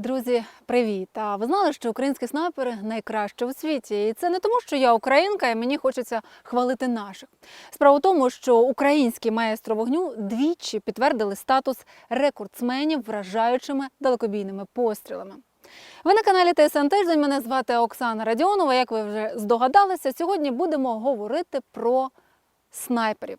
Друзі, привіт! А ви знали, що українські снайпери найкращі у світі? І це не тому, що я українка, і мені хочеться хвалити наших. Справа в тому, що українські маестро вогню двічі підтвердили статус рекордсменів вражаючими далекобійними пострілами. Ви на каналі ТСН Тиждень. Мене звати Оксана Радіонова. Як ви вже здогадалися, сьогодні будемо говорити про снайперів.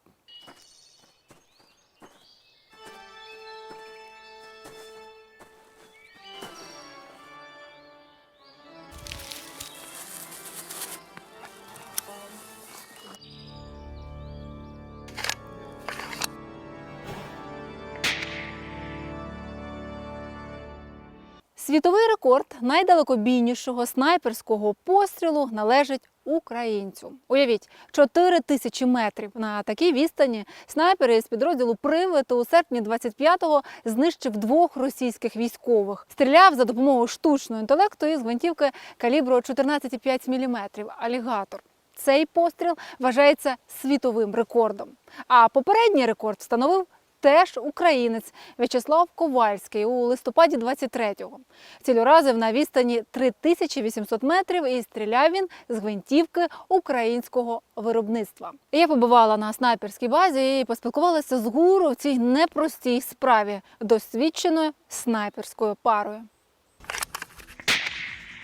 Світовий рекорд найдалекобійнішого снайперського пострілу належить українцю. Уявіть, 4 тисячі метрів на такій відстані снайпер із підрозділу Привид у серпні 25-го знищив двох російських військових. Стріляв за допомогою штучного інтелекту із гвинтівки калібру 14,5 мм «Алігатор». Цей постріл вважається світовим рекордом. А попередній рекорд встановив теж українець В'ячеслав Ковальський у листопаді 23-го. Ціль уразив на відстані 3800 метрів і стріляв він з гвинтівки українського виробництва. Я побувала на снайперській базі і поспілкувалася з гуру в цій непростій справі досвідченою снайперською парою.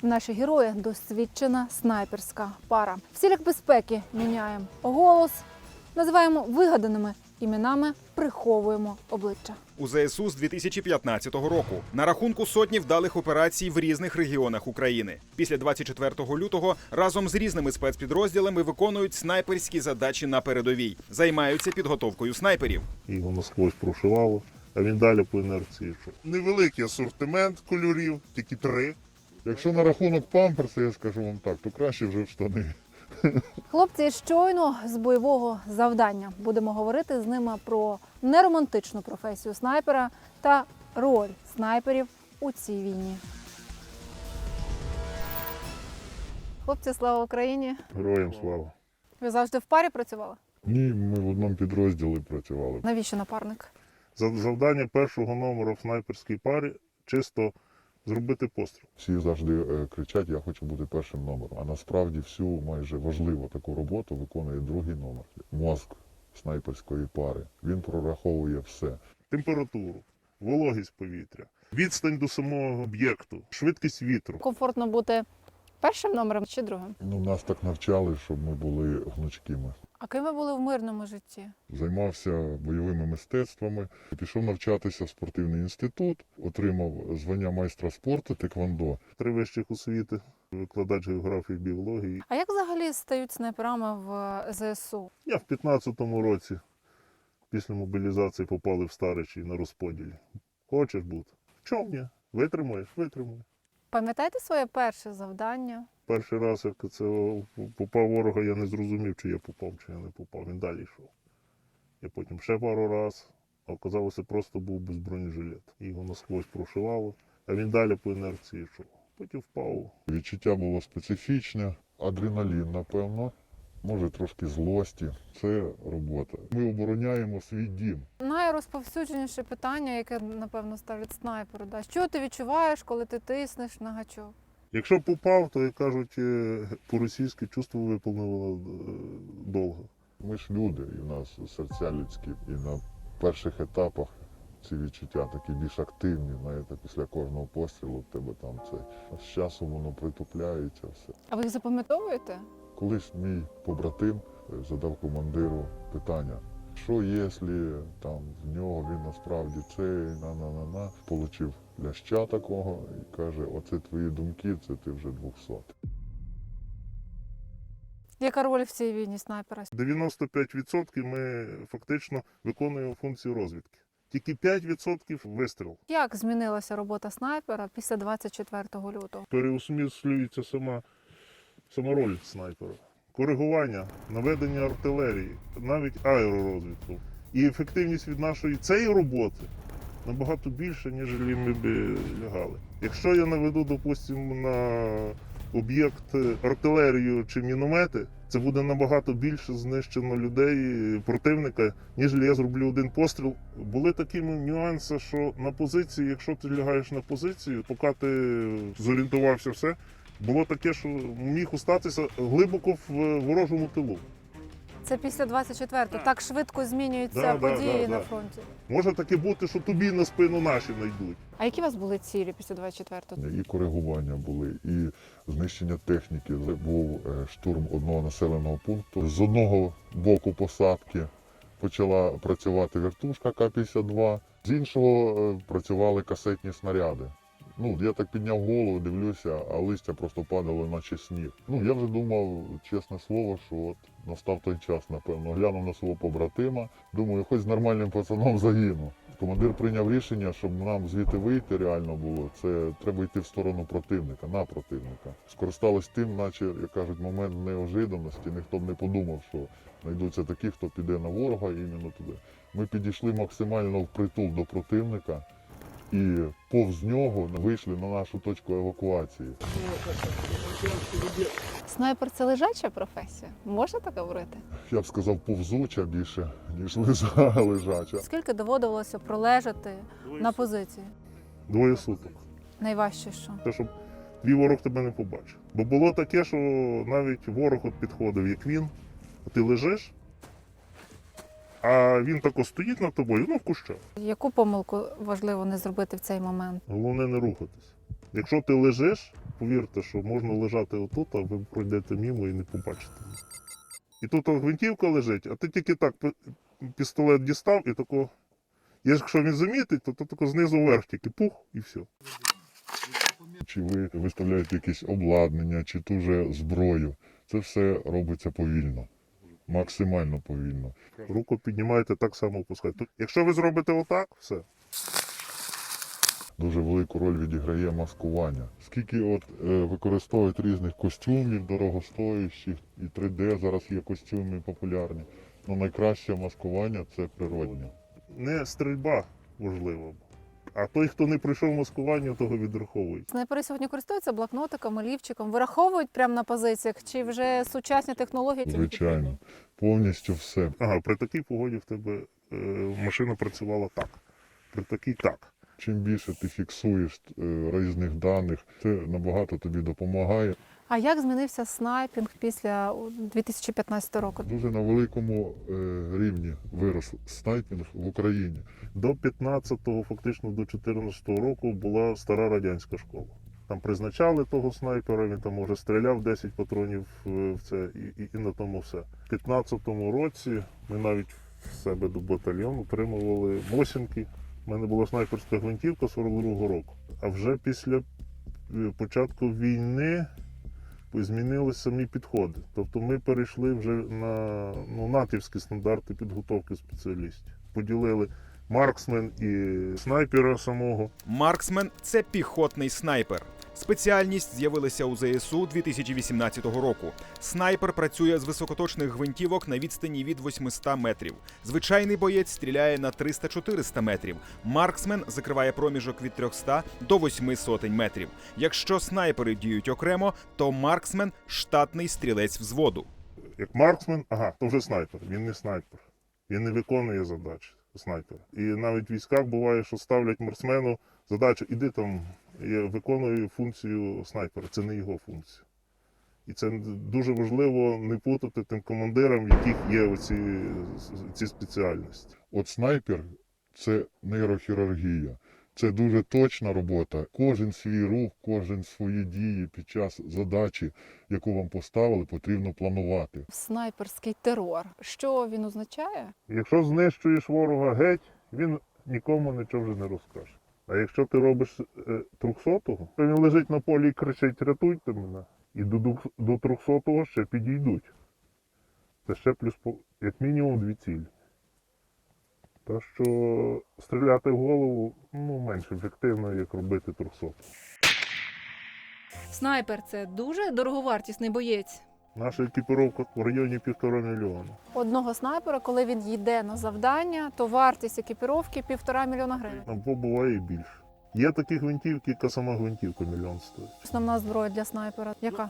Наші герої досвідчена снайперська пара. В цілях безпеки міняємо голос, називаємо вигаданими іменами, приховуємо обличчя. У ЗСУ з 2015 року на рахунку сотні вдалих операцій в різних регіонах України. Після 24 лютого разом з різними спецпідрозділами виконують снайперські задачі на передовій, займаються підготовкою снайперів. Його насквозь прошивало, а він далі по інерції. Невеликий асортимент кольорів, тільки три. Якщо на рахунок памперса, я скажу вам так, то краще вже в штани. Хлопці щойно з бойового завдання. Будемо говорити з ними про неромантичну професію снайпера та роль снайперів у цій війні. Хлопці, слава Україні! Героям слава. Ви завжди в парі працювали? Ні, ми в одному підрозділі працювали. Навіщо напарник? За- Завдання першого номера в снайперській парі чисто зробити постріл. Всі завжди е, кричать, я хочу бути першим номером. А насправді всю майже важливу таку роботу виконує другий номер. Мозк снайперської пари. Він прораховує все. Температуру, вологість повітря, відстань до самого об'єкту, швидкість вітру. Комфортно бути першим номером чи другим? Ну, нас так навчали, щоб ми були гнучкими. А ким ви були в мирному житті? Займався бойовими мистецтвами, пішов навчатися в спортивний інститут, отримав звання майстра спорту теквондо. Три вищих освіти, викладач географії біології. А як взагалі стають снайперами в ЗСУ? Я в 15-му році після мобілізації попали в Старичі на розподілі. Хочеш бути? Чому ні? Витримаєш, витримаєш. Пам'ятаєте своє перше завдання? Перший раз, як це попав ворога, я не зрозумів, чи я попав, чи я не попав. Він далі йшов. Я потім ще пару раз, а оказалося, просто був без бронежилета. Його насквозь прошивало, а він далі по інерції йшов. Потім впав. Відчуття було специфічне, адреналін, напевно, може трошки злості. Це робота. Ми обороняємо свій дім. Найрозповсюдженіше питання, яке напевно ставлять снайперу. Да? Що ти відчуваєш, коли ти тиснеш на гачок? Якщо попав, то як кажуть е, по-російськи чувство виповнило е, довго. Ми ж люди, і в нас серця людські. І на перших етапах ці відчуття такі більш активні. Знаєте, після кожного пострілу в тебе там це. А з часом воно притупляється все. А ви їх запам'ятовуєте? Колись мій побратим е, задав командиру питання. Що якщо там в нього він насправді цей на-на-на-на, получив ляща такого і каже, оце твої думки, це ти вже 200. Яка роль в цій війні снайпера? 95% ми фактично виконуємо функцію розвідки. Тільки 5% вистріл. Як змінилася робота снайпера після 24 лютого? Переосмислюється сама, сама роль снайпера. Коригування, наведення артилерії, навіть аеророзвідку. І ефективність від нашої цієї роботи набагато більше, ніж ми б лягали. Якщо я наведу, допустимо, на об'єкт артилерію чи міномети, це буде набагато більше знищено людей, противника, ніж я зроблю один постріл. Були такі нюанси, що на позиції, якщо ти лягаєш на позицію, поки ти зорієнтувався все, було таке, що міг устатися глибоко в ворожому тилу. Це після 24-го. Так швидко змінюються Да, да, події да, на да. фронті. Може таке бути, що тобі на спину наші знайдуть. А які у вас були цілі після 24-го? І коригування були, і знищення техніки. Був е, штурм одного населеного пункту. З одного боку посадки почала працювати вертушка К-52, з іншого е, працювали касетні снаряди. Ну, я так підняв голову, дивлюся, а листя просто падало, наче сніг. Ну, я вже думав, чесне слово, що от настав той час, напевно. Глянув на свого побратима. Думаю, хоч з нормальним пацаном загину. Командир прийняв рішення, щоб нам звідти вийти реально було. Це треба йти в сторону противника, на противника. Скористались тим, наче як кажуть, момент неожиданості. Ніхто б не подумав, що знайдуться такі, хто піде на ворога іменно туди. Ми підійшли максимально впритул до противника і повз нього вийшли на нашу точку евакуації. Снайпер це лежача професія? Можна так говорити? Я б сказав, повзуча більше, ніж лежа- лежача. Скільки доводилося пролежати на позиції? Двоє суток. Найважче що? Те, щоб твій ворог тебе не побачив. Бо було таке, що навіть ворог от підходив, як він, а ти лежиш, а він тако стоїть над тобою, ну в кущах. Яку помилку важливо не зробити в цей момент? Головне не рухатись. Якщо ти лежиш, повірте, що можна лежати отут, а ви пройдете мимо і не побачите. І тут гвинтівка лежить, а ти тільки так пістолет дістав і тако. Якщо він замітить, то, то тако знизу вверх тільки пух і все. Чи ви виставляєте якесь обладнання, чи ту же зброю. Це все робиться повільно, максимально повільно. Руку піднімаєте, так само опускаєте. Якщо ви зробите отак, все. Дуже велику роль відіграє маскування. Скільки от е, використовують різних костюмів дорогостоящих, і 3D зараз є костюми популярні. Ну найкраще маскування це природне. Не стрільба важлива. А той, хто не пройшов маскування, того відраховують. Снайпери сьогодні користуються блокнотиком, олівчиком, вираховують прямо на позиціях, чи вже сучасні технології Звичайно, повністю все. Ага, при такій погоді в тебе е, машина працювала так. При такій так. Чим більше ти фіксуєш е, різних даних, це набагато тобі допомагає. А як змінився снайпінг після 2015 року? Дуже на великому е, рівні вирос снайпінг в Україні. До 15-го, фактично до 14-го року була стара радянська школа. Там призначали того снайпера, він там може стріляв 10 патронів е, в це і, і, і на тому все. У 15-му році ми навіть в себе до батальйону отримували мосінки. У мене була снайперська гвинтівка 42-го року. А вже після е, початку війни змінилися самі підходи. Тобто ми перейшли вже на ну, натівські стандарти підготовки спеціалістів. Поділили марксмен і снайпера самого. Марксмен це піхотний снайпер. Спеціальність з'явилася у ЗСУ 2018 року. Снайпер працює з високоточних гвинтівок на відстані від 800 метрів. Звичайний боєць стріляє на 300-400 метрів. Марксмен закриває проміжок від 300 до 8 сотень метрів. Якщо снайпери діють окремо, то марксмен штатний стрілець взводу. Як марксмен, ага, то вже снайпер. Він не снайпер. Він не виконує задачі снайпера. І навіть в військах буває, що ставлять марксмену задачу, іди там, я виконую функцію снайпера. Це не його функція. І це дуже важливо не путати тим командирам, в яких є оці ці спеціальності. От снайпер це нейрохірургія. Це дуже точна робота. Кожен свій рух, кожен свої дії під час задачі, яку вам поставили, потрібно планувати. Снайперський терор. Що він означає? Якщо знищуєш ворога геть, він нікому нічого вже не розкаже. А якщо ти робиш е, трьохсотого, то він лежить на полі і кричить рятуйте мене. І до, трьохсотого ще підійдуть. Це ще плюс як мінімум дві цілі. Так що стріляти в голову ну, менш ефективно, як робити трьохсотого. Снайпер це дуже дороговартісний боєць. Наша екіпіровка в районі півтора мільйона. Одного снайпера, коли він йде на завдання, то вартість екіпіровки півтора мільйона гривень. Або буває і більше. Є такі гвинтівки, яка сама гвинтівка мільйон стоїть. Основна зброя для снайпера. Яка?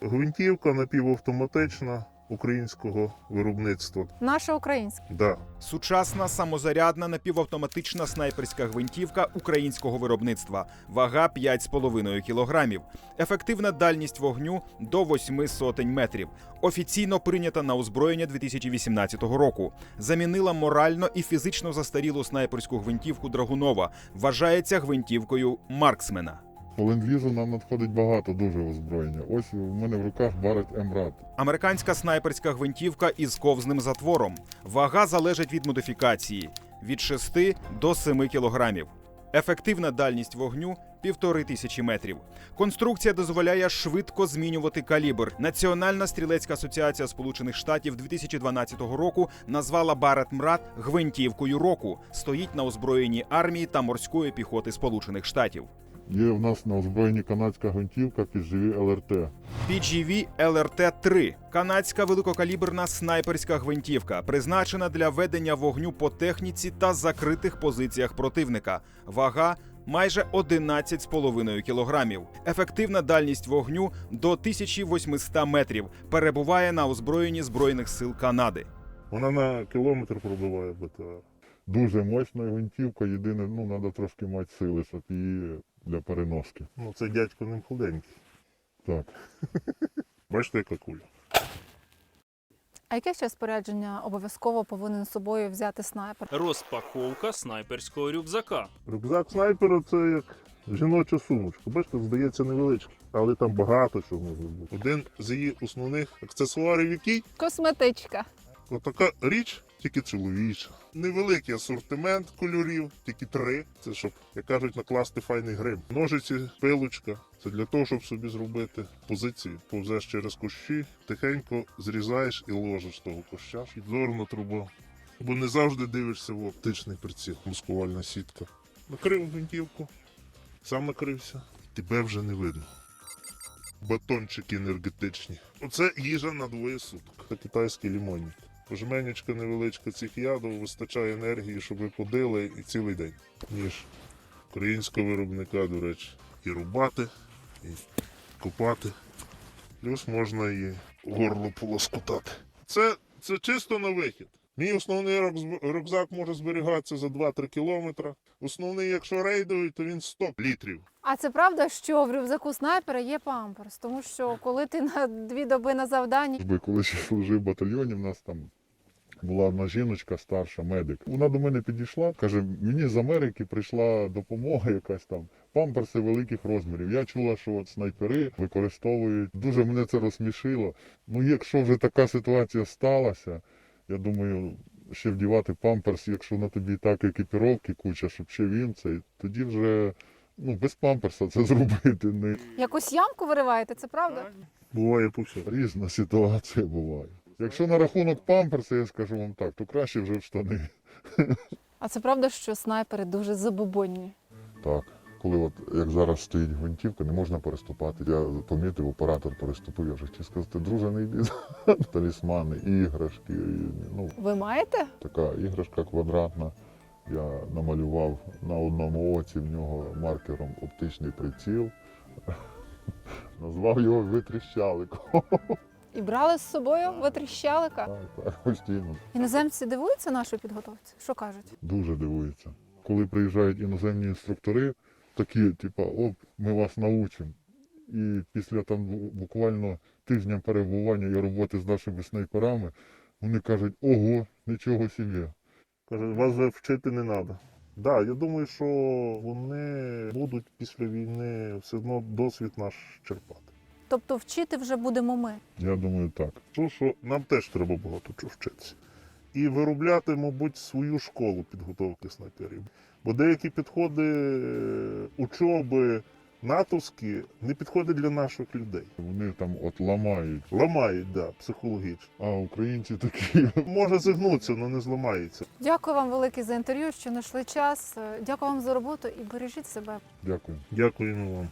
Гвинтівка напівавтоматична, українського виробництва. Наше українське. Да. Сучасна самозарядна напівавтоматична снайперська гвинтівка українського виробництва. Вага 5,5 кілограмів. Ефективна дальність вогню до 8 сотень метрів. Офіційно прийнята на озброєння 2018 року. Замінила морально і фізично застарілу снайперську гвинтівку Драгунова. Вважається гвинтівкою Марксмена. По ленд-лізу нам надходить багато дуже озброєння. Ось у мене в руках Барет Емрат. Американська снайперська гвинтівка із ковзним затвором. Вага залежить від модифікації від 6 до 7 кілограмів. Ефективна дальність вогню півтори тисячі метрів. Конструкція дозволяє швидко змінювати калібр. Національна стрілецька асоціація Сполучених Штатів 2012 року назвала Барет Мрат гвинтівкою року. Стоїть на озброєнні армії та морської піхоти Сполучених Штатів. Є в нас на озброєнні канадська гвинтівка PGV LRT. PGV LRT-3 – канадська великокаліберна снайперська гвинтівка, призначена для ведення вогню по техніці та закритих позиціях противника. Вага майже 11,5 кілограмів. Ефективна дальність вогню до 1800 метрів. Перебуває на озброєнні збройних сил Канади. Вона на кілометр пробиває БТР. Дуже мощна гвинтівка, єдине, ну, треба трошки мати сили, щоб її для переноски. Ну, це дядько не худенький. Так. Бачите, яка куля? А яке ще спорядження обов'язково повинен з собою взяти снайпер? Розпаковка снайперського рюкзака. Рюкзак снайпера це як жіноча сумочка. Бачите, здається невеличкий, але там багато чого може бути. Один з її основних аксесуарів, який Косметичка. отака річ, тільки чоловіча. Невеликий асортимент кольорів, тільки три. Це щоб, як кажуть, накласти файний грим. Ножиці, пилочка. Це для того, щоб собі зробити позицію. Повзеш через кущі, тихенько зрізаєш і ложиш того куща. Підзорна труба. Бо не завжди дивишся в оптичний приціл. Маскувальна сітка. Накрив гвинтівку, сам накрився. Тебе вже не видно. Батончики енергетичні. Оце їжа на двоє суток. Це китайський лімонник. Пожменечка невеличка цих ядов, вистачає енергії, щоб ви подили і цілий день. Ніж українського виробника, до речі, і рубати, і копати. Плюс можна і горло полоскотати. Це, це чисто на вихід. Мій основний рюкз- рюкзак може зберігатися за 2-3 кілометри. Основний, якщо рейдовий, то він 100 літрів. А це правда, що в рюкзаку снайпера є памперс, тому що коли ти на дві доби на завданні, коли ще служив в батальйоні, в нас там була одна жіночка старша, медик. Вона до мене підійшла, каже, мені з Америки прийшла допомога якась там. Памперси великих розмірів. Я чула, що от снайпери використовують. Дуже мене це розсмішило. Ну, якщо вже така ситуація сталася, я думаю, ще вдівати памперс, якщо на тобі так екіпіровки куча, щоб ще він цей, тоді вже ну, без памперса це зробити не якусь ямку вириваєте, це правда? Буває по всьому. Різна ситуація буває. Якщо на рахунок памперса, я скажу вам так, то краще вже в штани. А це правда, що снайпери дуже забобонні. Так. Коли от як зараз стоїть гвинтівка, не можна переступати. Я помітив, оператор переступив, я вже хотів сказати, друже, не йди. Талісмани, іграшки. Ну, Ви маєте? така іграшка квадратна. Я намалював на одному оці в нього маркером оптичний приціл. Назвав його витріщаликом. І брали з собою витріщалика. Так, так, постійно. Іноземці дивуються нашої підготовці? Що кажуть? Дуже дивуються. Коли приїжджають іноземні інструктори, такі, типа, оп, ми вас научимо. І після там буквально тижня перебування і роботи з нашими снайперами, вони кажуть, ого, нічого собі. Каже, вас вже вчити не треба. Да, я думаю, що вони будуть після війни все одно досвід наш черпати. Тобто вчити вже будемо ми. Я думаю, так. Що, що нам теж треба багато чого вчитися. І виробляти, мабуть, свою школу підготовки снайперів. Бо деякі підходи е, учоби натовські не підходять для наших людей. Вони там от ламають. Ламають, да, психологічно. А українці такі. Може зігнутися, але не зламається. Дякую вам велике за інтерв'ю, що знайшли час. Дякую вам за роботу і бережіть себе. Дякую. Дякуємо вам.